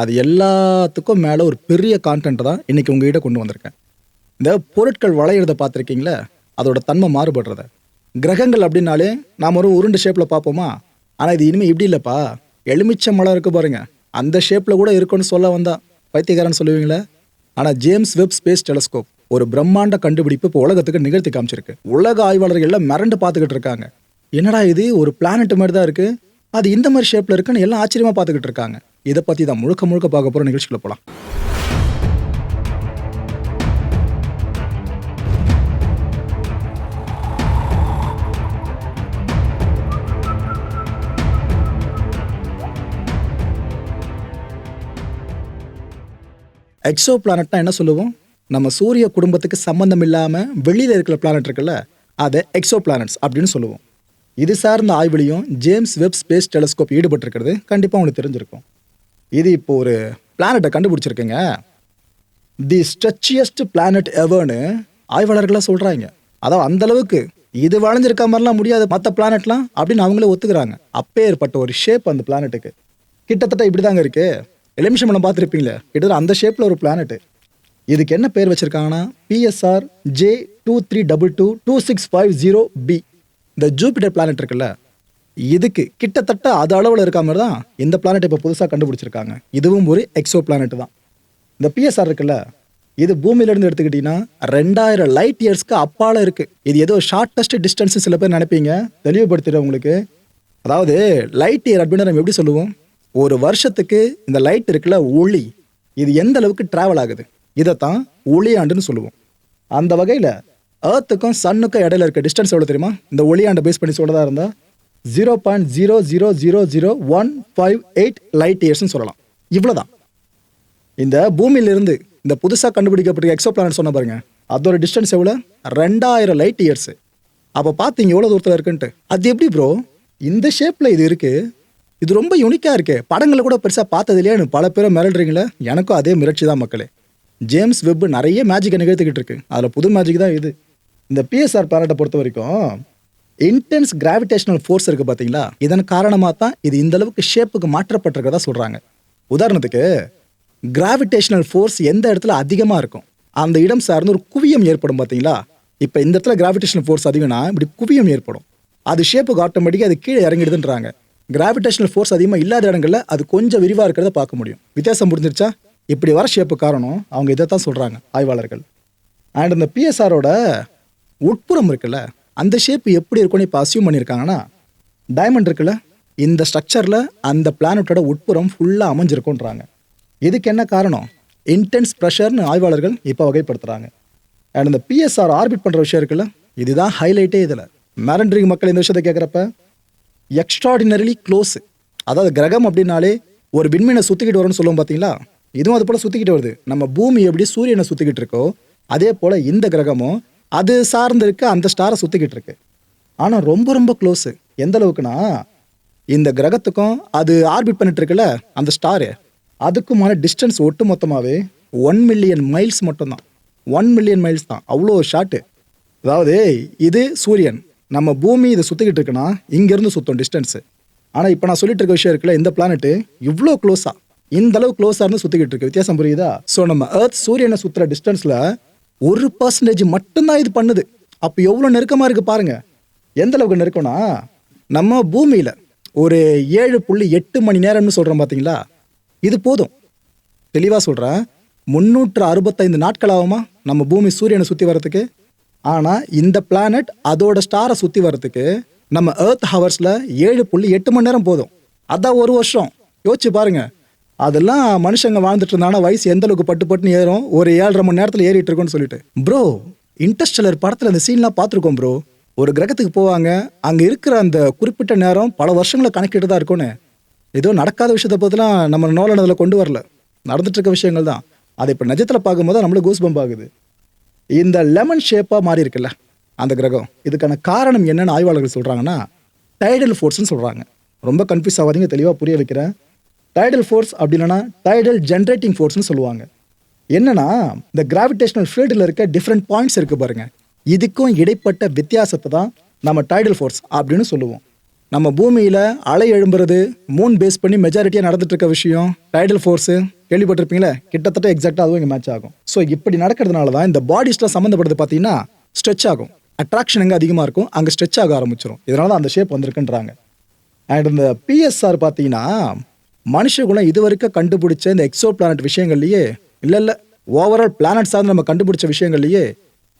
அது எல்லாத்துக்கும் மேலே ஒரு பெரிய கான்டென்ட் தான் இன்றைக்கி உங்ககிட்ட கொண்டு வந்திருக்கேன். இந்த பொருட்கள் வளையிறத பார்த்துருக்கீங்களே? அதோட தன்மை மாறுபடுறத. கிரகங்கள் அப்படின்னாலே நாம் ஒரு உருண்டு ஷேப்பில் பார்ப்போமா? ஆனால் இது இனிமேல் இப்படி இல்லைப்பா. எலுமிச்ச மலை இருக்குது பாருங்கள் அந்த ஷேப்பில் கூட இருக்குன்னு சொல்ல வந்தா. பைத்தியக்காரன் சொல்லுவீங்களே? ஆனால் ஜேம்ஸ் வெப் ஸ்பேஸ் டெலஸ்கோப் ஒரு பிரம்மாண்ட கண்டுபிடிப்பு இப்போ உலகத்துக்கு நிகழ்த்தி காமிச்சிருக்கு. உலக ஆய்வாளர்கள் எல்லாம் மிரண்டு பார்த்துக்கிட்டு இருக்காங்க. என்னடா இது? ஒரு பிளானட் மாதிரி தான் இருக்குது அது இந்த மாதிரி ஷேப்பில் இருக்குன்னு எல்லாம் ஆச்சரியமாக பார்த்துக்கிட்டு இருக்காங்க. இதை பத்தி தான் முழுக்க முழுக்க பார்க்க போகிற நிகழ்ச்சிக்குள்ள போலாம். எக்ஸோ பிளானட்னா என்ன சொல்லுவோம்? நம்ம சூரிய குடும்பத்துக்கு சம்பந்தம் இல்லாமல் வெளியில் இருக்கிற பிளானட் இருக்குல்ல அதை எக்ஸோ பிளானட்ஸ் அப்படின்னு சொல்லுவோம். இது சார்ந்த ஆய்வுலையும் ஜேம்ஸ் வெப் ஸ்பேஸ் டெலஸ்கோப் ஈடுபட்டிருக்கிறது. கண்டிப்பாக உங்களுக்கு தெரிஞ்சிருக்கும். இது இப்போ ஒரு பிளானட்டை கண்டுபிடிச்சிருக்கேங்க. தி ஸ்ட்ரெச்சியஸ்ட் பிளானட் எவர்னு ஆய்வாளர்களாக சொல்கிறாங்க அதாவது அந்தளவுக்கு இது வளைஞ்சிருக்க மாதிரிலாம் முடியாது மற்ற பிளானட்லாம் அப்படின்னு அவங்களே ஒத்துக்கிறாங்க. அப்பேற்பட்ட ஒரு ஷேப் அந்த பிளானட்டுக்கு கிட்டத்தட்ட இப்படி தாங்க இருக்கு எலிமிஷம் பார்த்துருப்பீங்களே கிட்டத்தட்ட அந்த ஷேப்பில் ஒரு பிளானட் இதுக்கு என்ன பேர் வச்சிருக்காங்கன்னா PSR J two three double two two six five zero B இந்த ஜூபிட்டர் பிளானட் இருக்குல்ல இதுக்கு கிட்டத்தட்ட அது அளவில் இருக்க மாதிரி தான் இந்த பிளானட் இப்போ புதுசாக கண்டுபிடிச்சிருக்காங்க. இதுவும் ஒரு எக்ஸோ பிளானட் தான். இந்த பிஎஸ்ஆர் இருக்குல்ல இது பூமியிலேருந்து எடுத்துக்கிட்டிங்கன்னா ரெண்டாயிரம் லைட் இயர்ஸ்க்கு அப்பால இருக்கு. இது ஏதோ ஷார்ட்டஸ்ட் டிஸ்டன்ஸ் சில பேர் நினைப்பீங்க. தெளிவுபடுத்திடுற உங்களுக்கு. அதாவது லைட் இயர் அப்படின்னு நம்ம எப்படி சொல்லுவோம்? ஒரு வருஷத்துக்கு இந்த லைட் இருக்குல்ல ஒளி. இது எந்த அளவுக்கு டிராவல் ஆகுது? இதைத்தான் ஒளியாண்டுன்னு சொல்லுவோம். அந்த வகையில் ஏர்த்துக்கும் சன்னுக்கும் இடையில இருக்க டிஸ்டன்ஸ் எவ்வளோ தெரியுமா? இந்த ஒளியாண்டை பேஸ் பண்ணி சொல்கிறதா இருந்தால் zero point zero zero zero zero one five eight light இயர்ஸ்னு சொல்லலாம். இவ்வளோதான் இந்த பூமியிலிருந்து இந்த புதுசாக கண்டுபிடிக்கப்பட்ட எக்ஸோ பிளானட் சொன்ன பாருங்க. அதோட டிஸ்டன்ஸ் எவ்வளோ ரெண்டாயிரம் லைட் இயர்ஸ் அப்போ பார்த்தீங்க எவ்வளோ தூரத்தில் இருக்குன்ட்டு. அது எப்படி ப்ரோ இந்த ஷேப்பில் இது இருக்குது இது ரொம்ப யூனிக்காக இருக்கே. படங்களை கூட பெருசாக பார்த்தது இல்லையான்னு பல பேரை மிரள்றீங்களே எனக்கும் அதே மிரட்சி தான் மக்களே. ஜேம்ஸ் வெப் நிறைய மேஜிக்கை நிகழ்த்திக்கிட்டு இருக்கு. அதில் புது மேஜிக் தான் இது. இந்த பிஎஸ்ஆர் பிளானட்டை பொறுத்த வரைக்கும் இன்டென்ஸ் கிராவிடேஷனல் ஃபோர்ஸ் இருக்கு பார்த்தீங்களா இதன் காரணமாக தான் இது இந்த அளவுக்கு ஷேப்புக்கு மாற்றப்பட்டிருக்கதா சொல்கிறாங்க உதாரணத்துக்கு கிராவிடேஷனல் ஃபோர்ஸ் எந்த இடத்துல அதிகமாக இருக்கும்? அந்த இடம் சார்ந்து ஒரு குவியம் ஏற்படும் பார்த்தீங்களா இப்போ இந்த இடத்துல கிராவிடேஷனல் ஃபோர்ஸ் அதிகம்னா இப்படி குவியம் ஏற்படும். அது ஷேப்புக்கு ஆட்டோமேட்டிக்காக அது கீழே இறங்கிடுதுன்றாங்க. கிராவிடேஷனல் ஃபோர்ஸ் அதிகமாக இல்லாத இடங்களில் அது கொஞ்சம் விரிவாக இருக்கிறத பார்க்க முடியும். வித்தியாசம் முடிஞ்சிருச்சா இப்படி வர ஷேப்பு காரணம் அவங்க இதை தான் சொல்கிறாங்க ஆய்வாளர்கள் அண்ட் இந்த பிஎஸ்ஆரோட உட்புறம் இருக்குல்ல அந்த ஷேப் எப்படி இருக்கும்னு இப்போ அசியூம் பண்ணியிருக்காங்கன்னா டைமண்ட் இருக்குல்ல இந்த ஸ்ட்ரக்சரில் அந்த பிளானட்டோட உட்புறம் ஃபுல்லாக அமைஞ்சிருக்குன்றாங்க இதுக்கு என்ன காரணம்? இன்டென்ஸ் ப்ரெஷர்னு ஆய்வாளர்கள் இப்போ வகைப்படுத்துகிறாங்க அண்ட் இந்த பிஎஸ்ஆர் ஆர்பிட் பண்ணுற விஷயம் இருக்குல்ல இதுதான் ஹைலைட்டே இதில். மேரண்ட்ரிங் மக்கள் இந்த விஷயத்தை கேட்குறப்ப எக்ஸ்ட்ராடினரிலி க்ளோஸ் அதாவது கிரகம் அப்படின்னாலே ஒரு விண்மீனை சுற்றிக்கிட்டு வரும்னு சொல்லுவோம் பார்த்தீங்களா இதுவும் அது போல் சுற்றிக்கிட்டு வருது. நம்ம பூமி எப்படி சூரியனை சுற்றிக்கிட்டு இருக்கோ அதே போல் இந்த கிரகமும் அது சார்ந்து இருக்க அந்த ஸ்டாரை சுற்றிக்கிட்டு இருக்கு. ஆனால் ரொம்ப ரொம்ப க்ளோஸு எந்த அளவுக்குன்னா இந்த கிரகத்துக்கும் அது ஆர்பிட் பண்ணிட்டு இருக்குல்ல அந்த ஸ்டாரு அதுக்குமான டிஸ்டன்ஸ் ஒட்டு மொத்தமாகவே ஒன் மில்லியன் மைல்ஸ் மட்டும்தான். ஒன் மில்லியன் மைல்ஸ் தான். அவ்வளோ ஷார்ட்டு அதாவது இது சூரியன். நம்ம பூமி இதை சுற்றிக்கிட்டு இருக்குன்னா இங்கேருந்து சுற்றும் டிஸ்டன்ஸு ஆனால் இப்போ நான் சொல்லிட்டு இருக்க விஷயம் இருக்குல்ல இந்த பிளானெட்டு இவ்வளோ க்ளோஸாக இந்த அளவு க்ளோஸாக இருந்து சுற்றிக்கிட்டு இருக்கு. வித்தியாசம் புரியுதா? ஸோ நம்ம ஏர்த் சூரியனை சுற்றுற டிஸ்டன்ஸில் ஒரு பர்சன்டேஜ் மட்டும்தான் இது பண்ணுது. அப்போ எவ்வளோ நெருக்கமாக இருக்குது பாருங்கள் எந்த அளவுக்கு நெருக்கம்னா நம்ம பூமியில் ஒரு ஏழு புள்ளி எட்டு மணி நேரம்னு சொல்கிறோம் பார்த்தீங்களா இது போதும். தெளிவாக சொல்கிறேன் முந்நூற்று அறுபத்தைந்து நாட்கள் ஆகுமா நம்ம பூமி சூரியனை சுற்றி வர்றதுக்கு? ஆனால் இந்த பிளானட் அதோட ஸ்டாரை சுற்றி வர்றதுக்கு நம்ம ஏர்த் ஹவர்ஸில் ஏழு புள்ளி எட்டு மணி நேரம் போதும். அதான் ஒரு வருஷம். யோசிச்சு பாருங்கள் அதெல்லாம் மனுஷங்க வாழ்ந்துட்டு இருந்தாங்கன்னா வயசு எந்த அளவுக்கு பட்டு பட்டுன்னு ஏறும்? ஒரு ஏழரை மணி நேரத்தில் ஏறிட்டு இருக்கோம்னு சொல்லிட்டு. ப்ரோ இன்டர்ஸ்டலர் படத்தில் அந்த சீன்லாம் பார்த்துருக்கோம் ப்ரோ ஒரு கிரகத்துக்கு போவாங்க. அங்கே இருக்கிற அந்த குறிப்பிட்ட நேரம் பல வருஷங்களை கணக்கிட்டு தான் இருக்கும்னு ஏதோ நடக்காத விஷயத்தை பற்றிலாம் நம்ம நோலனதில் கொண்டு வரல. நடந்துட்டு இருக்க விஷயங்கள் தான். அதை இப்போ நிஜத்தில் பார்க்கும்போது நம்மளுக்கு கூஸ் பம்ப் ஆகுது. இந்த லெமன் ஷேப்பாக மாறி இருக்குல்ல அந்த கிரகம். இதுக்கான காரணம் என்னென்னு ஆய்வாளர்கள் சொல்கிறாங்கன்னா டைடல் ஃபோர்ஸ்னு சொல்கிறாங்க ரொம்ப கன்ஃபியூஸ் ஆகாதீங்க தெளிவாக புரிய வைக்கிறேன். டைடல் ஃபோர்ஸ் அப்படி இல்லைனா டைடல் ஜென்ரேட்டிங் ஃபோர்ஸ்னு சொல்லுவாங்க. என்னன்னா இந்த கிராவிடேஷனல் ஃபீல்டில் இருக்க டிஃப்ரெண்ட் பாயிண்ட்ஸ் இருக்குது பாருங்கள் இதுக்கும் இடைப்பட்ட வித்தியாசத்தை தான் நம்ம டைடல் ஃபோர்ஸ் அப்படின்னு சொல்லுவோம். நம்ம பூமியில் அலை எழும்புறது மூன் பேஸ் பண்ணி மெஜாரிட்டியாக நடந்துட்டு இருக்க விஷயம் டைடல் ஃபோர்ஸு கேள்விப்பட்டிருப்பீங்களே? கிட்டத்தட்ட எக்ஸாக்டாக அதுவும் இங்கே மேட்ச் ஆகும். ஸோ இப்படி நடக்கிறதுனால தான் இந்த பாடிஸ்லாம் சம்மந்தப்படுறது பார்த்தீங்கன்னா ஸ்ட்ரெச் ஆகும். அட்ராக்ஷன் எங்கே அதிகமாக இருக்கும்? அங்கே ஸ்ட்ரெச் ஆக ஆரம்பிச்சிடும் இதனால தான் அந்த ஷேப் வந்திருக்குன்றாங்க. அண்ட் இந்த பிஎஸ்ஆர் பார்த்தீங்கன்னா மனுஷகுலம் இது வரைக்கும் கண்டுபிடிச்ச இந்த எக்ஸோ பிளானட் விஷயங்கள்லையே இல்லை இல்லை ஓவரால் பிளானட் சார்ந்து நம்ம கண்டுபிடிச்ச விஷயங்கள்லையே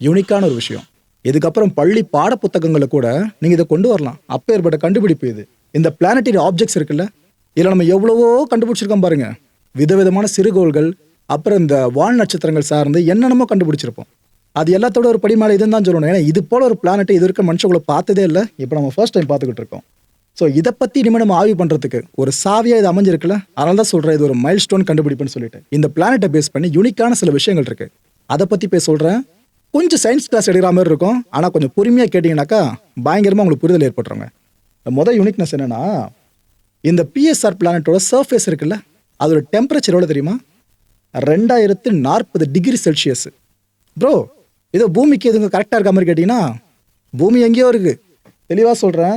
யூனிக்கான ஒரு விஷயம். இதுக்கப்புறம் பள்ளி பாட புத்தகங்களை கூட நீங்கள் இதை கொண்டு வரலாம். அப்போ ஏற்பட்ட கண்டுபிடிப்பு இது. இந்த பிளானட்டரி ஆப்ஜெக்ட்ஸ் இருக்குல்ல இதில் நம்ம எவ்வளவோ கண்டுபிடிச்சிருக்கோம் பாருங்க. விதவிதமான சிறுகோள்கள் அப்புறம் இந்த வால் நட்சத்திரங்கள் சார்ந்து என்னென்னமோ கண்டுபிடிச்சிருப்போம். அது எல்லாத்தோட ஒரு படி மேலே இதுன்னு தான் சொல்லணும். ஏன்னா இது போல ஒரு பிளானட்டை இது இருக்க மனுஷங்களை பார்த்ததே இல்லை. இப்போ நம்ம ஃபர்ஸ்ட் டைம் பார்த்துக்கிட்டு இருக்கோம். ஸோ இதை பற்றி இனிமேல் நம்ம ஆய்வு பண்ணுறதுக்கு ஒரு சாவியாக இது அமைஞ்சிருக்குல்ல? அதனால தான் சொல்கிறேன் இது ஒரு மைல் ஸ்டோன் கண்டுபிடிப்புன்னு சொல்லிட்டு. இந்த பிளானெட்டை பேஸ் பண்ணி யூனிக்கான சில விஷயங்கள் இருக்குது அதை பற்றி போய் சொல்கிறேன் கொஞ்சம் சயின்ஸ் கிளாஸ் எடுக்கிற மாதிரி இருக்கும். ஆனால் கொஞ்சம் பொறுமையாக கேட்டிங்கனாக்கா பயங்கரமாக உங்களுக்கு புரிதல் ஏற்பட்டுருங்க. மொதல் யூனிக்னஸ் என்னென்னா இந்த பிஎஸ்ஆர் பிளானட்டோட சர்ஃபேஸ் இருக்குல்ல அதோட டெம்பரேச்சர் எவ்வளோ தெரியுமா? ரெண்டாயிரத்து நாற்பது டிகிரி செல்சியஸ் ப்ரோ இதோ பூமிக்கு எதுங்க கரெக்டாக இருக்க மாதிரி கேட்டிங்கன்னா பூமி எங்கேயோ இருக்குது தெளிவாக சொல்கிறேன்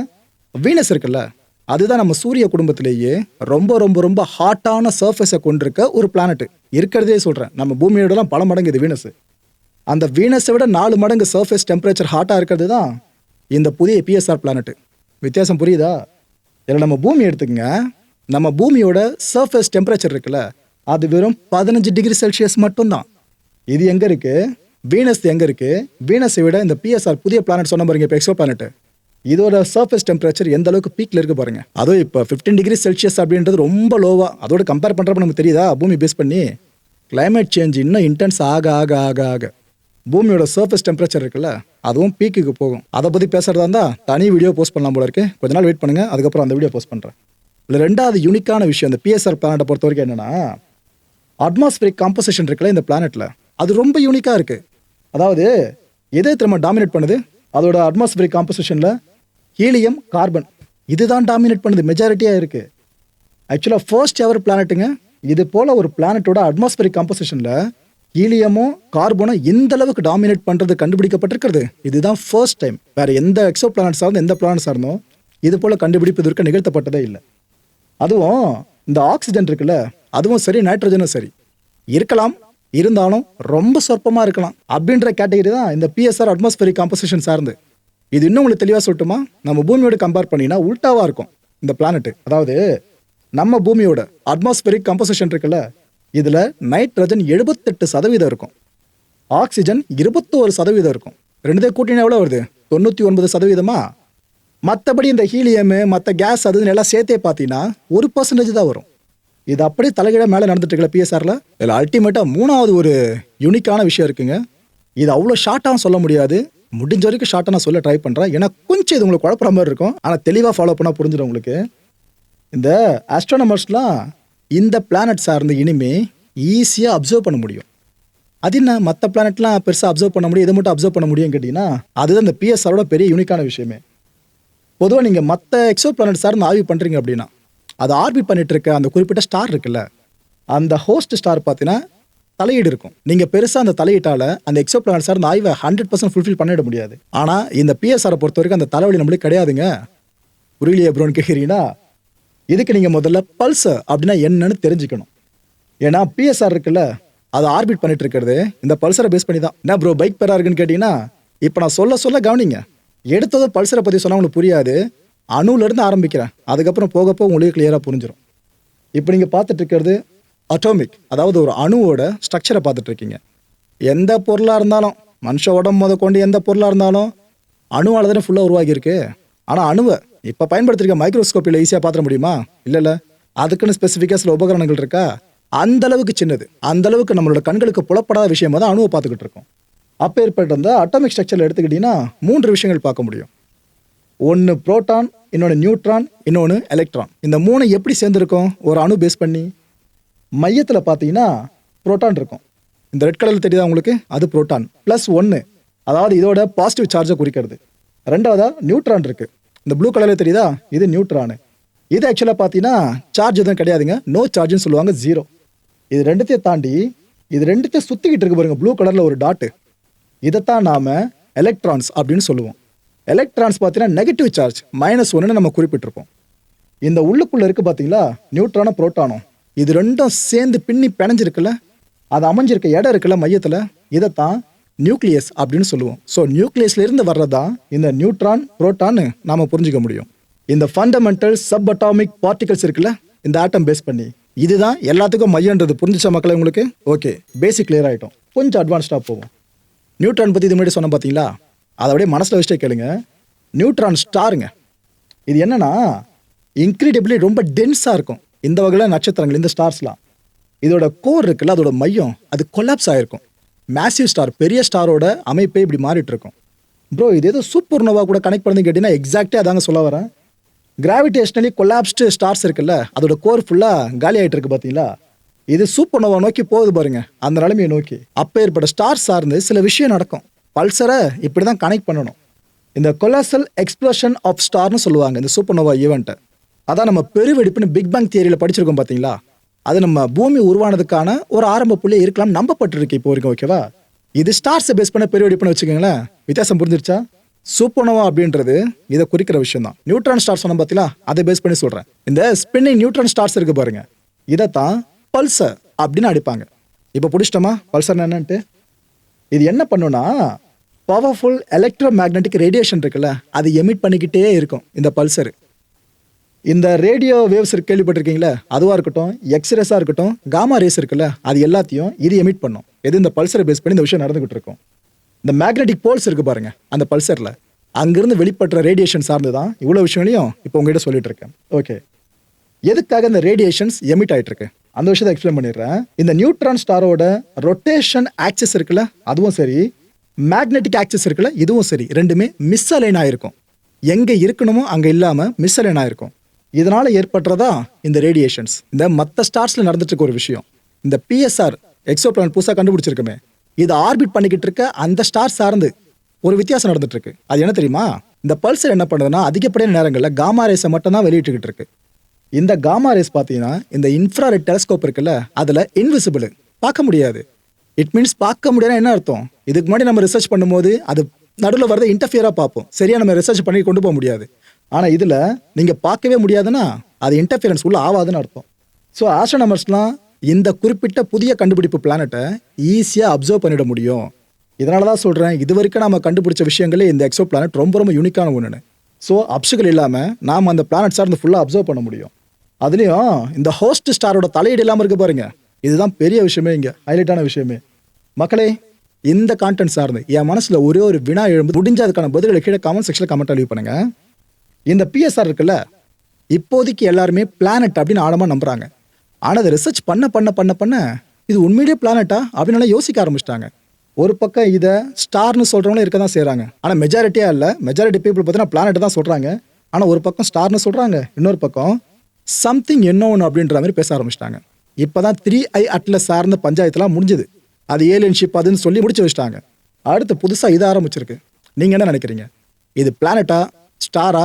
வீனஸ் இருக்குல்ல அதுதான் நம்ம சூரிய குடும்பத்திலேயே ரொம்ப ரொம்ப ரொம்ப ஹாட்டான சர்ஃபேஸை கொண்டிருக்க ஒரு பிளானட் இருக்கிறதே சொல்கிறேன் நம்ம பூமியோடலாம் பல மடங்கு இது வீனஸ். அந்த வீனஸை விட நாலு மடங்கு சர்ஃபேஸ் டெம்பரேச்சர் ஹாட்டாக இருக்கிறது தான் இந்த புதிய பிஎஸ்ஆர் பிளானட் வித்தியாசம் புரியுதா? இதில் நம்ம பூமி எடுத்துக்கங்க. நம்ம பூமியோட சர்ஃபேஸ் டெம்பரேச்சர் இருக்குல்ல அது வெறும் பதினஞ்சு டிகிரி செல்சியஸ் மட்டும்தான். இது எங்கே இருக்குது வீனஸ் எங்கே இருக்குது வீனஸை விட இந்த பிஎஸ்ஆர் புதிய பிளானட் சொன்ன பாருங்க இப்போ எக்ஸோ பிளானட்டு இதோட சர்ஃபேஸ் டெம்பரேச்சர் எந்த அளவுக்கு பீக்ல இருக்கு பாருங்க. அதுவும் இப்போ ஃபிஃப்டீன் டிகிரி செல்சியஸ் அப்படின்றது ரொம்ப லோவா அதோட கம்பேர் பண்றப்ப நமக்கு தெரியுதா? பூமி பேஸ் பண்ணி கிளைமேட் சேஞ்ச் இன்னும் இன்டென்ஸ் ஆக ஆக ஆக ஆக. பூமியோட சர்ஃபேஸ் டெம்பரேச்சர் இருக்குல்ல அதுவும் பீக்குக்கு போகும். அதை பற்றி பேசுறதா இருந்தா தனி வீடியோ போஸ்ட் பண்ணலாம் போல இருக்கு. கொஞ்ச நாள் வெயிட் பண்ணுங்க. அதுக்கப்புறம் அந்த வீடியோ போஸ்ட் பண்ணுறேன் இல்லை ரெண்டாவது யூனிக்கான விஷயம் இந்த பிஎஸ்ஆர் பிளானட்டை பொறுத்த வரைக்கும் என்னன்னா அட்மாஸ்பியரிக் காம்போசிஷன் இருக்குல்ல இந்த பிளானட்ல அது ரொம்ப யூனிக்காக இருக்கு. அதாவது எதை திரும்ப டாமினேட் பண்ணுது? அதோட அட்மாஸ்பியரிக் காம்போசிஷனில் ஹீலியம் கார்பன். இதுதான் டாமினேட் பண்ணுது. மெஜாரிட்டியாக இருக்குது ஆக்சுவலாக ஃபர்ஸ்ட் எவர் பிளானட்டுங்க இது போல் ஒரு பிளானட்டோட அட்மாஸ்பரிக் காம்போசிஷனில் ஹீலியமும் கார்பனும் எந்த அளவுக்கு டாமினேட் பண்ணுறது கண்டுபிடிக்கப்பட்டிருக்கிறது? இதுதான் ஃபர்ஸ்ட் டைம் வேறு எந்த எக்ஸோ பிளானட்ஸாக சார்ந்தும் எந்த பிளானட்ஸாக இருந்தோம் இது போல் கண்டுபிடிப்பதற்கு நிகழ்த்தப்பட்டதே இல்லை. அதுவும் இந்த ஆக்சிஜன் இருக்குல்ல அதுவும் சரி நைட்ரஜனும் சரி. இருக்கலாம் இருந்தாலும் ரொம்ப சொற்பமாக இருக்கலாம். அப்படின்ற கேட்டகரி தான் இந்த பிஎஸ்ஆர் அட்மாஸ்பரிக் காம்போசிஷன் சார்ந்து. இது இன்னும் உங்களுக்கு தெளிவாக சொல்லட்டுமா? நம்ம பூமியோட கம்பேர் பண்ணினா உல்ட்டாவாக இருக்கும் இந்த பிளானட் அதாவது நம்ம பூமியோட அட்மாஸ்பியரிக் கம்போசிஷன் இருக்குல்ல இதில் நைட்ரஜன் எழுபத்தெட்டு சதவீதம் இருக்கும். ஆக்சிஜன் இருபத்தோரு சதவீதம் இருக்கும். ரெண்டுதே கூட்டினா எவ்வளோ வருது? தொண்ணூற்றி ஒன்பது சதவீதமா? மற்றபடி இந்த ஹீலியமு மற்ற கேஸ் அது எல்லாம் சேர்த்தே பார்த்தீங்கன்னா ஒரு பர்சன்டேஜ் தான் வரும். இது அப்படியே தலைகீழ மேலே நடந்துட்டு இருக்கல பிஎஸ்ஆரில் இதில் அல்டிமேட்டாக மூணாவது ஒரு யூனிக்கான விஷயம் இருக்குங்க. இது அவ்வளோ ஷார்ட்டாகவும் சொல்ல முடியாது. முடிஞ்ச வரைக்கும் ஷார்ட்டாக நான் சொல்ல ட்ரை பண்ணுறேன் ஏன்னா கொஞ்சம் இது உங்களுக்கு குழப்பற மாதிரி இருக்கும். ஆனால் தெளிவாக ஃபாலோ பண்ணால் புரிஞ்சிடும் உங்களுக்கு. இந்த ஆஸ்ட்ரானமர்ஸ்லாம் இந்த பிளானட் சார்ந்து இனிமே ஈஸியாக அப்சர்வ் பண்ண முடியும். அது என்ன? மற்ற பிளானட்லாம் பெருசாக அப்சர்வ் பண்ண முடியும். இதை மட்டும் அப்சர்வ் பண்ண முடியும்னு கேட்டிங்கன்னா அதுதான் இந்த பிஎஸ்ஆரோட பெரிய யூனிக்கான விஷயமே. பொதுவாக நீங்கள் மற்ற எக்ஸோ பிளானட் சார்ந்து ஆய்வு பண்ணுறீங்க அப்படின்னா அது ஆர்பிட் பண்ணிட்டு இருக்க அந்த குறிப்பிட்ட ஸ்டார் இருக்குல்ல அந்த ஹோஸ்ட் ஸ்டார் பார்த்தீங்கன்னா தலையீடு இருக்கும். நீங்கள் பெருசாக அந்த தலையீட்டால் அந்த எக்ஸோ சார் அந்த ஆய்வை ஹண்ட்ரட் பர்சன்ட் ஃபுல்ஃபில் பண்ணிட முடியாது. ஆனால் இந்த பிஎஸ்ஆரை பொறுத்த வரைக்கும் அந்த தலைவலி நம்மளுக்கு கிடையாதுங்க. புரியலையே ப்ரோன்னு கேட்குறீங்கன்னா இதுக்கு நீங்கள் முதல்ல பல்ஸ் அப்படின்னா என்னன்னு தெரிஞ்சுக்கணும். ஏன்னா பிஎஸ்ஆர் இருக்குல்ல அதை ஆர்பிட் பண்ணிட்டு இருக்கிறது இந்த பல்சரை பேஸ் பண்ணி தான் என்ன ப்ரோ பைக் பெறா இருக்குன்னு கேட்டிங்கன்னா இப்போ நான் சொல்ல சொல்ல கவனிங்க. எடுத்ததும் பல்சரை பற்றி சொன்னால் உங்களுக்கு புரியாது. அணுலேருந்து ஆரம்பிக்கிறேன். அதுக்கப்புறம் போக போக உங்களுக்கு கிளியராக புரிஞ்சிடும் இப்போ நீங்கள் பார்த்துட்டு இருக்கிறது அட்டோமிக் அதாவது ஒரு அணுவோட ஸ்ட்ரக்சரை பார்த்துட்டு இருக்கீங்க எந்த பொருளாக இருந்தாலும் மனுஷ உடம்பு முத கொண்டு எந்த பொருளாக இருந்தாலும் அணுவால் தானே ஃபுல்லாக உருவாகியிருக்கு. ஆனால் அணுவை இப்போ பயன்படுத்திருக்க மைக்ரோஸ்கோப்பில் ஈஸியாக பார்த்துட முடியுமா? இல்லை இல்லை. அதுக்குன்னு ஸ்பெசிஃபிக்காக சில உபகரணங்கள் இருக்கா? அந்த அளவுக்கு சின்னது. அந்த அளவுக்கு நம்மளோட கண்களுக்கு புலப்படாத விஷயமா தான் அணுவை பார்த்துக்கிட்டு இருக்கோம். அப்போ ஏற்பட்ட அந்த அட்டாமிக் ஸ்ட்ரக்சரில் எடுத்துக்கிட்டிங்கன்னா மூன்று விஷயங்கள் பார்க்க முடியும். ஒன்று புரோட்டான் இன்னொன்று நியூட்ரான் இன்னொன்று எலக்ட்ரான் இந்த மூணு எப்படி சேர்ந்துருக்கும்? ஒரு அணு பேஸ் பண்ணி மையத்தில் பார்த்தீங்கன்னா புரோட்டான் இருக்கும். இந்த ரெட் கலரில் தெரியுதா உங்களுக்கு? அது புரோட்டான் ப்ளஸ் ஒன்று அதாவது இதோட பாசிட்டிவ் சார்ஜை குறிக்கிறது. ரெண்டாவதா நியூட்ரான் இருக்கு. இந்த ப்ளூ கலரில் தெரியுதா? இது நியூட்ரானு இது ஆக்சுவலாக பார்த்தீங்கன்னா சார்ஜ் எதுவும் கிடையாதுங்க. நோ சார்ஜ்னு சொல்லுவாங்க ஜீரோ இது ரெண்டுத்தையும் தாண்டி இது ரெண்டுத்தையும் சுற்றிக்கிட்டு இருக்கு பாருங்க ப்ளூ கலரில் ஒரு டாட்டு இதைத்தான் நாம எலக்ட்ரான்ஸ் அப்படின்னு சொல்லுவோம். எலக்ட்ரான்ஸ் பார்த்தீங்கன்னா நெகட்டிவ் சார்ஜ் மைனஸ் ஒன்றுன்னு நம்ம குறிப்பிட்டிருப்போம். இந்த உள்ளுக்குள்ளே இருக்குது பார்த்தீங்களா நியூட்ரானும் புரோட்டானும் இது ரெண்டும் சேர்ந்து பின்னி பிணைஞ்சிருக்குல்ல? அது அமைஞ்சிருக்க இடம் இருக்குல்ல மையத்தில்? இதைத்தான் நியூக்ளியஸ் அப்படின்னு சொல்லுவோம். ஸோ நியூக்ளியஸ்லேருந்து வர்றதான் வர்றதா இந்த நியூட்ரான் புரோட்டான்னு நாம் புரிஞ்சுக்க முடியும். இந்த ஃபண்டமெண்டல் சப் அட்டாமிக் பார்ட்டிகல்ஸ் இருக்குல்ல இந்த ஆட்டம் பேஸ் பண்ணி. இதுதான் எல்லாத்துக்கும் மையன்றது. புரிஞ்சிச்ச மக்களை உங்களுக்கு? ஓகே பேசிக் கிளியர் ஆகிட்டோம் கொஞ்சம் அட்வான்ஸ்டாக போவோம். நியூட்ரான் பற்றி இது முன்னாடி சொன்ன பார்த்தீங்களா அதை அப்படியே மனசில் வச்சுட்டே கேளுங்க. நியூட்ரான் ஸ்டாருங்க. இது என்னன்னா இன்க்ரெடிபிளி ரொம்ப டென்ஸாக இருக்கும். இந்த வகையில் நட்சத்திரங்கள் இந்த ஸ்டார்ஸ்லாம் இதோட கோர் இருக்குல்ல அதோட மையம் அது கொலாப்ஸ் ஆகிருக்கும் மேசிவ் ஸ்டார் பெரிய ஸ்டாரோட அமைப்பே இப்படி மாறிட்டு இருக்கும் ப்ரோ இது ஏதோ சூப்பர் நோவா கூட கனெக்ட் பண்ணி கேட்டிங்கன்னா எக்ஸாக்டே அதாங்க சொல்ல வரேன். கிராவிடேஷனலி கொலாப்ஸ்டு ஸ்டார்ஸ் இருக்குல்ல அதோட கோர் ஃபுல்லாக காலி ஆகிட்டு இருக்கு பார்த்தீங்களா இது சூப்பர் நோவா நோக்கி போகுது பாருங்க அந்த நிலைமையை நோக்கி. அப்போ ஏற்பட்ட ஸ்டார் சார்ந்து சில விஷயம் நடக்கும். பல்சரை இப்படி தான் கனெக்ட் பண்ணணும். இந்த கொலாசல் எக்ஸ்ப்ளோஷன் ஆஃப் ஸ்டார்னு சொல்லுவாங்க இந்த சூப்பர் நோவா ஈவெண்ட்டை அதான் நம்ம பெருவெடிப்புன்னு பிக் பேங் தியரியில் படிச்சிருக்கோம் பார்த்தீங்களா அது நம்ம பூமி உருவானதுக்கான ஒரு ஆரம்ப புள்ளியே இருக்கலாம் நம்பப்பட்டிருக்கு இப்போ வரைக்கும் ஓகேவா இது ஸ்டார்ஸை பேஸ் பண்ண பெருவெடிப்புன்னு வச்சுக்கோங்களேன். வித்தியாசம் புரிஞ்சிருச்சா? சூப்பர்னோவா அப்படின்றது இதை குறிக்கிற விஷயம் தான் நியூட்ரான் ஸ்டார் சொன்ன பார்த்தீங்களா அதை பேஸ் பண்ணி சொல்கிறேன் இந்த ஸ்பின்னிங் நியூட்ரான் ஸ்டார்ஸ் இருக்கு பாருங்க. இதைத்தான் பல்சர் அப்படின்னு அடிப்பாங்க. இப்போ பிடிச்சிட்டோமா? பல்சர் என்னன்ட்டு? இது என்ன பண்ணுன்னா பவர்ஃபுல் எலக்ட்ரோ மேக்னெட்டிக் ரேடியேஷன் இருக்குல்ல அது எமிட் பண்ணிக்கிட்டே இருக்கும் இந்த பல்சரு இந்த ரேடியோ வேவ்ஸ் கேள்விப்பட்டிருக்கீங்களா? அதுவாக இருக்கட்டும் எக்ஸ்ரேஸாக இருக்கட்டும் காமா ரேஸ் இருக்குல்ல அது எல்லாத்தையும் இது எமிட் பண்ணும். எது இந்த பல்சரை பேஸ் பண்ணி இந்த விஷயம் நடந்துகிட்டு இருக்கும். இந்த மேக்னெட்டிக் போல்ஸ் இருக்கு பாருங்க அந்த பல்சரில் அங்கிருந்து வெளிப்படுற ரேடியேஷன் சார்ந்து தான் இவ்வளோ விஷயங்களையும் இப்போ உங்ககிட்ட சொல்லிட்டு இருக்கேன். ஓகே எதுக்காக இந்த ரேடியேஷன்ஸ் எமிட் ஆகிட்டு இருக்கு அந்த விஷயத்தை எக்ஸ்பிளைன் பண்ணிடுறேன். இந்த நியூட்ரான் ஸ்டாரோட ரொட்டேஷன் ஆக்சஸ் இருக்குல்ல அதுவும் சரி. மேக்னெட்டிக் ஆக்சஸ் இருக்குல்ல இதுவும் சரி. ரெண்டுமே மிஸ் அலைன் ஆயிருக்கும். எங்கே இருக்கணுமோ அங்கே இல்லாமல் மிஸ் அலைன் ஆயிருக்கும். இதனால் ஏற்படுறதா இந்த ரேடியேஷன்ஸ் இந்த மற்ற ஸ்டார்ஸில் நடந்துட்டு இருக்க ஒரு விஷயம். இந்த பிஎஸ்ஆர் எக்ஸோ பிளான் புதுசாக கண்டுபிடிச்சிருக்கமே. இது ஆர்பிட் பண்ணிக்கிட்டு இருக்க அந்த ஸ்டார் சார்ந்து ஒரு வித்தியாசம் நடந்துட்டு இருக்கு அது என்ன தெரியுமா? இந்த பல்சர் என்ன பண்ணுதுன்னா அதிகப்படியான நேரங்களில் காமா ரேஸை மட்டும்தான் வெளியிட்டுக்கிட்டு இருக்கு இந்த காமா ரேஸ் பார்த்தீங்கன்னா இந்த இன்ஃப்ராரெட் டெலஸ்கோப் இருக்குல்ல அதில் இன்விசிபிள் பார்க்க முடியாது. இட் மீன்ஸ் பார்க்க முடியாதுன்னா என்ன அர்த்தம்? இதுக்கு முன்னாடி நம்ம ரிசர்ச் பண்ணும்போது அது நடுவில் வரதை இன்டர்ஃபியராக பார்ப்போம். சரியாக நம்ம ரிசர்ச் பண்ணி கொண்டு போக முடியாது. ஆனால் இதில் நீங்கள் பார்க்கவே முடியாதுன்னா அது இன்டர்ஃபியரன்ஸ் உள்ள ஆகாதுன்னு அர்த்தம். ஸோ ஆஸ்ட்ரோனமர்ஸ்லாம் இந்த குறிப்பிட்ட புதிய கண்டுபிடிப்பு பிளானட்டை ஈஸியாக அப்சர்வ் பண்ணிட முடியும். இதனால தான் சொல்கிறேன் இது வரைக்கும் நம்ம கண்டுபிடிச்ச விஷயங்களே இந்த எக்ஸோ பிளானட் ரொம்ப ரொம்ப யூனிக்கான ஒன்றுன்னு ஸோ அப்சுகள் இல்லாமல் நாம் அந்த பிளானட் சார்ந்து ஃபுல்லாக அப்சர்வ் பண்ண முடியும். அதுலேயும் இந்த ஹோஸ்ட் ஸ்டாரோட தலையீடு இல்லாமல் இருக்க பாருங்க. இதுதான் பெரிய விஷயமே இங்கே ஹைலைட்டான விஷயமே. மக்களே இந்த கான்டென்ட் சார்ந்து என் மனசில் ஒரே ஒரு வினா எழும்பு முடிஞ்ச அதுக்கான பதில்களை கீழே கமெண்ட் செக்ஷனில் கமெண்ட் அழிவு பண்ணுங்க. இந்த பிஎஸ்ஆர் இருக்குல்ல இப்போதைக்கு எல்லாருமே பிளானட் அப்படின்னு ஆழமாக நம்புகிறாங்க ஆனால் அதை ரிசர்ச் பண்ண பண்ண பண்ண பண்ண இது உண்மையிலேயே பிளானட்டா அப்படின்னு யோசிக்க ஆரம்பிச்சிட்டாங்க. ஒரு பக்கம் இதை ஸ்டார்னு சொல்கிறவங்களும் இருக்க தான் செய்கிறாங்க ஆனால் மெஜாரிட்டியாக இல்லை. மெஜாரிட்டி பீப்புள் பார்த்தீங்கன்னா பிளானட் தான் சொல்கிறாங்க ஆனால் ஒரு பக்கம் ஸ்டார்னு சொல்கிறாங்க இன்னொரு பக்கம் சம்திங் என்ன ஒன்று அப்படின்ற மாதிரி பேச ஆரம்பிச்சிட்டாங்க. இப்போ தான் த்ரீ ஐ அட்லஸ் சார்ந்த பஞ்சாயத்துலாம் முடிஞ்சுது. அது ஏலியன்ஷிப் அதுன்னு சொல்லி முடிச்சு வச்சிட்டாங்க. அடுத்து புதுசாக இதை ஆரம்பிச்சிருக்கு. நீங்கள் என்ன நினைக்கிறீங்க? இது பிளானட்டா ஸ்டாரா